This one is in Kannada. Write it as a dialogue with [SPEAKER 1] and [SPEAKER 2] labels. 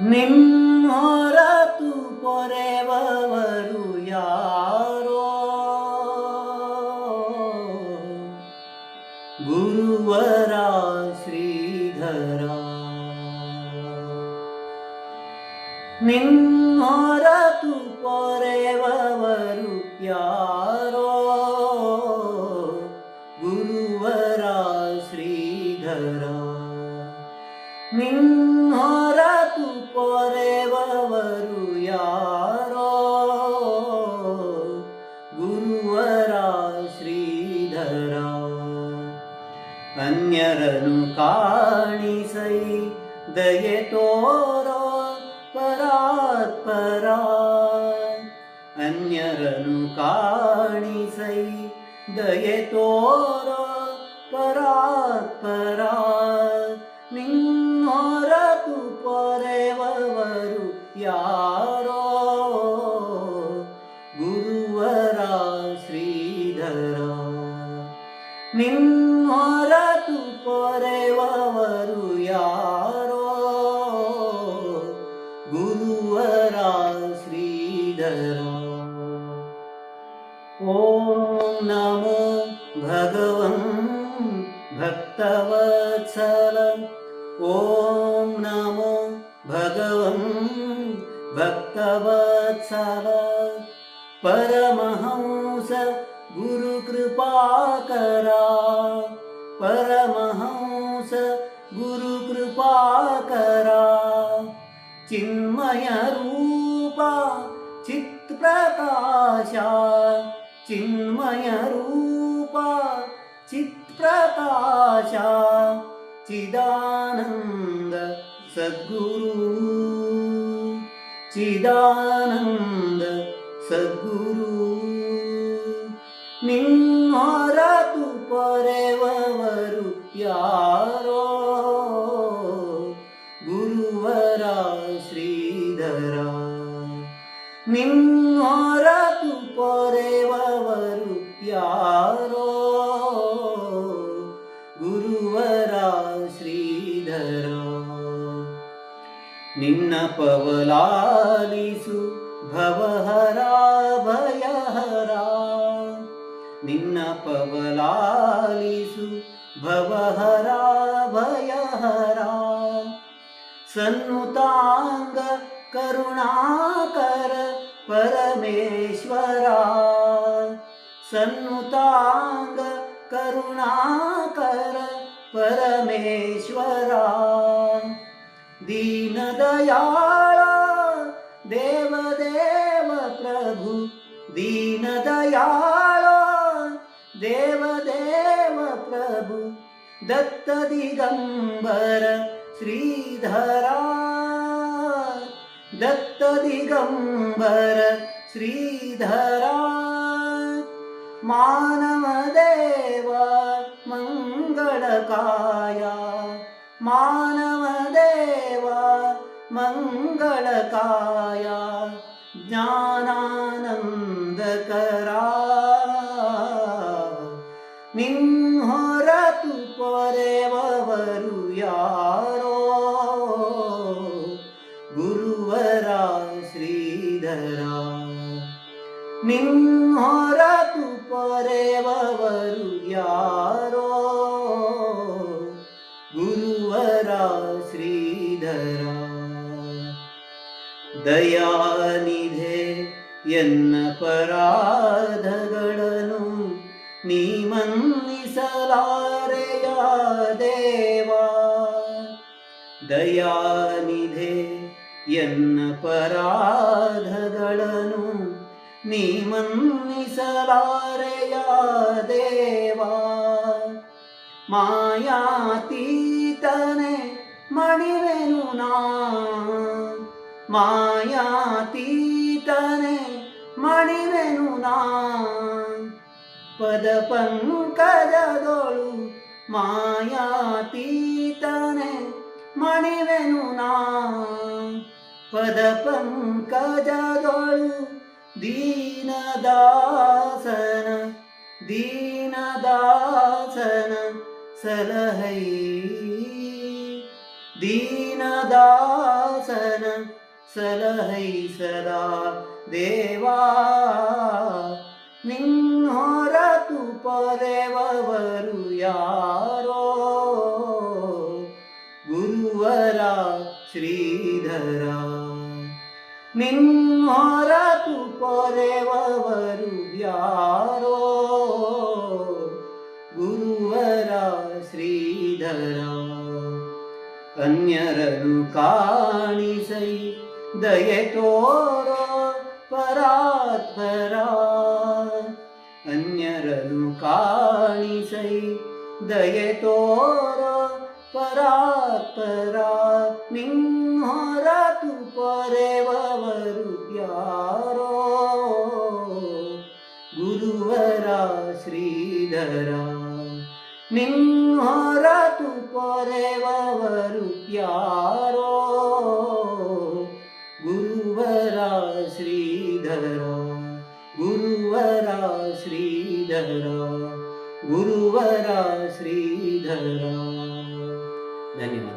[SPEAKER 1] ನಿಮ್ಮೊರತು ಪೊರೆವರು ಯಾರೋ? ಗುರುವರ ಶ್ರೀಧರ. ನಿಮ್ಮೊರತು ಪೊರೆವವರು ದಯೆ ತೋರೋ ಪರಾತ್ಪರ ಅನ್ಯರನು ಕಾಣಿಸೈ. ದಯೆ ತೋರೋ ಪರಾತ್ಪರ, ನಿನ್ನೊರತು ಪೊರೆವವರು ಯಾರೋ? ಗುರುವರ ಶ್ರೀಧರ, ನಿನ್ನೊರತು ಪೊರೆವವರು ಯಾರೋ? ॐ नमो भगवं भक्तवत्सल ॐ नमो भगवन् भक्तवत्सल परमहंस गुरुकृपाकरा परमहंस चिन्मय चिन्मयरूपा ಗುರು चिन्मयरूपा ಚಿನ್ಮಯ ರೂಪ ಚಿತ್ ಪ್ರಕಾಶ ಚಿನ್ಮಯ ನಿನ್ನೊರತು ಪೊರೆವರು ಯಾರೋ? ಗುರುವರ ಶ್ರೀಧರ ನಿನ್ನ ಪವಲಾಲಿಸು ಭವಹರ ಭಯಹರ ನಿನ್ನ ಪವಲಾಲಿಸು ಭವಹರ ಭಯಹರ ಸನ್ನುತಾಂಗ ಕರುಣಾಕರ ಪರಮೇಶ್ವರ. ಸನ್ನುತಾಂಗ ಕರುಣಾಕರ ಪರಮೇಶ್ವರ. ದೀನದಯಾಳ ದೇವದೇವ ಪ್ರಭು ದೀನದಯಾಳ ದೇವದೇವ ಪ್ರಭು ದತ್ತ ದಿಗಂಬರ ಶ್ರೀಧರ. दत्तदिगम्बर श्रीधरा मानवदेवा मङ्गलकाया मानवदेवा मङ्गलकाया ज्ञानानन्दकरा। निंहरतु परे वरुयार ನಿನ್ನೊರತು ಪೊರೆವವರು ಯಾರೋ? ಗುರುವರ ಶ್ರೀಧರ ದಯಾನಿಧೆ ಎನ್ನ ಪರಾಧಗಳನ್ನು ನೀ ಮನ್ನಿಸಲಾರೆಯ ದೇವಾ? ದಯಾನಿಧೆ ಎನ್ನ ಪರಾಧಗಳನ್ನು ನೀ ಮನ್ನಿಸಲಾರೆಯ ದೇವಾ ಮಾಯಾತೀತನೆ ಮಣಿವೆನು ನಾ? ಮಾಯಾತೀತನೆ ಮಣಿವೆನು ನಾ? ಪದ ಪಂಕಜದೊಳು ಮಾಯಾತೀತನೆ ಮಣಿವೆನು ನಾ? ಪದ ಪಂಕಜದೊಳು दीनदासन दीनदासन सलहै। दीनदासन सलहै सदा देवा निंहरतुपदेव यारो। गुरुवरा श्रीधरा। ನಿನ್ನೊರತು ಪೊರೆವವರು ಯಾರೋ? ಗುರುವರ ಶ್ರೀಧರ ಅನ್ಯರನು ಕಾಣಿಸೈ ದಯೆ ತೋರೋ ಪರಾತ್ಪರ. ಅನ್ಯರನು ಕಾಣಿಸೈ ದಯೆ ತೋರೋ ಪರಾತ್ಪರ ನಿನ್ನೊರತು ಪೊರೆವವರು ಯಾರೋ? ಗುರುವರ ಶ್ರೀಧರ ನಿನ್ನೊರತು ಪೊರೆವವರು ಯಾರೋ? ಗುರುವರ ಶ್ರೀಧರ ಗುರುವರ ಶ್ರೀಧರ ಗುರುವರ ಶ್ರೀಧರ. ಧನ್ಯವಾದ